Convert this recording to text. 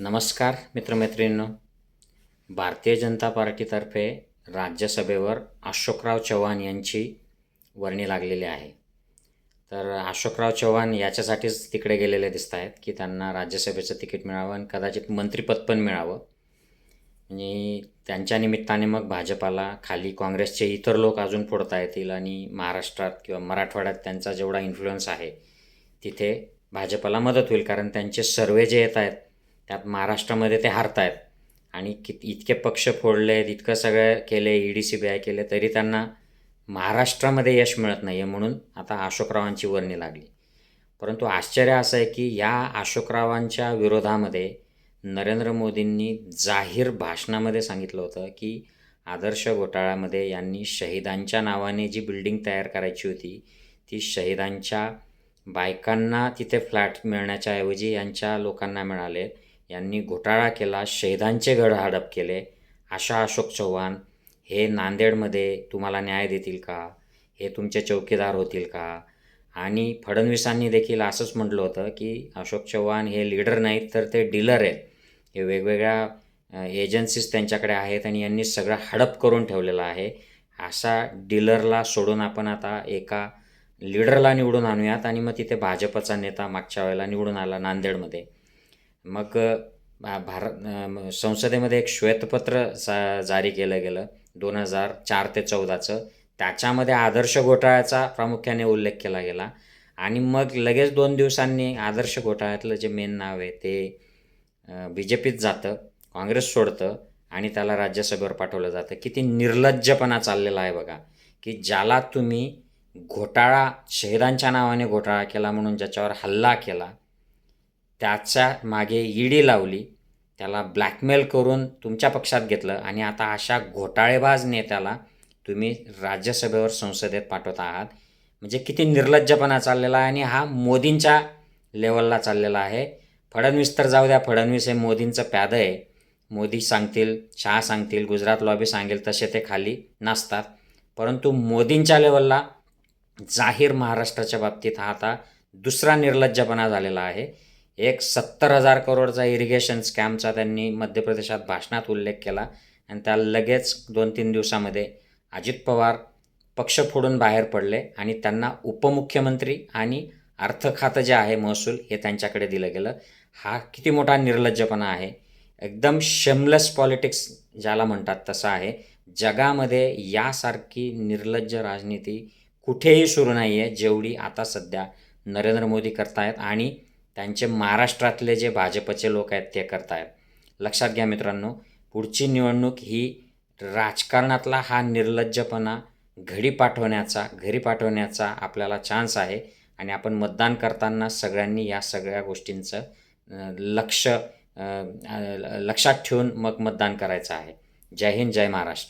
नमस्कार मित्रमैत्रिणींनो. भारतीय जनता पार्टीतर्फे राज्यसभेवर अशोकराव चव्हाण यांची वर्णी लागलेली आहे. तर अशोकराव चव्हाण याच्यासाठीच तिकडे गेलेले दिसत आहेत की त्यांना राज्यसभेचं तिकीट मिळावं आणि कदाचित मंत्रिपद पण मिळावं. आणि त्यांच्या निमित्ताने मग भाजपाला खाली काँग्रेसचे इतर लोक अजून फोडता येतील आणि महाराष्ट्रात किंवा मराठवाड्यात त्यांचा जेवढा इन्फ्लुअन्स आहे तिथे भाजपाला मदत होईल. कारण त्यांचे सर्वे जे येत आहेत त्यात महाराष्ट्रामध्ये ते हारत आहेत आणि कित इतके पक्ष फोडले आहेत इतकं सगळं केलं आहे E D C B I केलं तरी त्यांना महाराष्ट्रामध्ये यश मिळत नाही आहे म्हणून आता अशोकरावांची वर्णी लागली. परंतु आश्चर्य असं आहे की या अशोकरावांच्या विरोधामध्ये नरेंद्र मोदींनी जाहीर भाषणामध्ये सांगितलं होतं की आदर्श घोटाळ्यामध्ये यांनी शहीदांच्या नावाने जी बिल्डिंग तयार करायची होती ती शहीदांच्या बायकांना तिथे फ्लॅट मिळण्याच्या ऐवजी यांच्या लोकांना मिळाले. यांनी घोटाळा केला शहीदांचे गड हडप केले. अशा अशोक चव्हाण हे नांदेडमध्ये तुम्हाला न्याय देतील का? हे तुमचे चौकीदार होतील का? आणि फडणवीसांनी देखील असंच म्हटलं होतं की अशोक चव्हाण हे लीडर नाहीत तर ते डीलर आहेत. हे वेगवेगळ्या एजन्सीज त्यांच्याकडे आहेत आणि यांनी सगळं हडप करून ठेवलेलं आहे. असा डीलरला सोडून आपण आता एका लीडरला निवडून आणूयात आणि मग तिथे भाजपचा नेता मागच्या वेळेला निवडून आला नांदेडमध्ये. मग भा भारत संसदेमध्ये एक श्वेतपत्र सा जारी केलं गेलं दोन हजार चार ते चौदाचं. त्याच्यामध्ये आदर्श घोटाळ्याचा प्रामुख्याने उल्लेख केला गेला. आणि मग लगेच दोन दिवसांनी आदर्श घोटाळ्यातलं जे मेन नाव आहे ते बी जे पीत जातं काँग्रेस सोडतं आणि त्याला राज्यसभेवर पाठवलं जातं. किती निर्लज्जपणा चाललेला आहे बघा की ज्याला तुम्ही घोटाळा शहीदांच्या नावाने घोटाळा केला म्हणून ज्याच्यावर हल्ला केला त्याच्यामागे ईडी लावली त्याला ब्लॅकमेल करून तुमच्या पक्षात घेतलं आणि आता अशा घोटाळेबाज नेत्याला तुम्ही राज्यसभेवर संसदेत पाठवत आहात. म्हणजे किती निर्लज्जपणा चाललेला आहे आणि हा मोदींच्या लेवलला चाललेला आहे. फडणवीस तर जाऊ द्या फडणवीस हे मोदींचं प्याद आहे. मोदी सांगतील शहा सांगतील गुजरात लॉबी सांगेल तसे ते खाली नसतात परंतु मोदींच्या लेवलला जाहीर महाराष्ट्राच्या बाबतीत हा आता दुसरा निर्लज्जपणा झालेला आहे. एक सत्तर हजार करोडचा इरिगेशन स्कॅमचा त्यांनी मध्य प्रदेशात भाषणात उल्लेख केला. आणि त्या लगेच दोन तीन दिवसामध्ये अजित पवार पक्ष फोडून बाहेर पडले आणि त्यांना उपमुख्यमंत्री आणि अर्थ खातं जे आहे महसूल हे त्यांच्याकडे दिलं गेलं. हा किती मोठा निर्लज्जपणा आहे. एकदम शेमलेस पॉलिटिक्स ज्याला म्हणतात तसं आहे. जगामध्ये यासारखी निर्लज्ज राजनीती कुठेही सुरू नाही आहे जेवढी आता सध्या नरेंद्र मोदी करतायत. आणि त्यांचे महाराष्ट्रातले जे भाजपचे लोक आहेत ते करतायत. लक्षात घ्या मित्रांनो पुढची निवडणूक ही राजकारणातला हा निर्लज्जपणा घडी पाठवण्याचा घरी पाठवण्याचा आपल्याला चान्स आहे. आणि आपण मतदान करताना सगळ्यांनी या सगळ्या गोष्टींचं लक्ष लक्षात ठेवून मग मतदान करायचं आहे. जय हिंद जय महाराष्ट्र.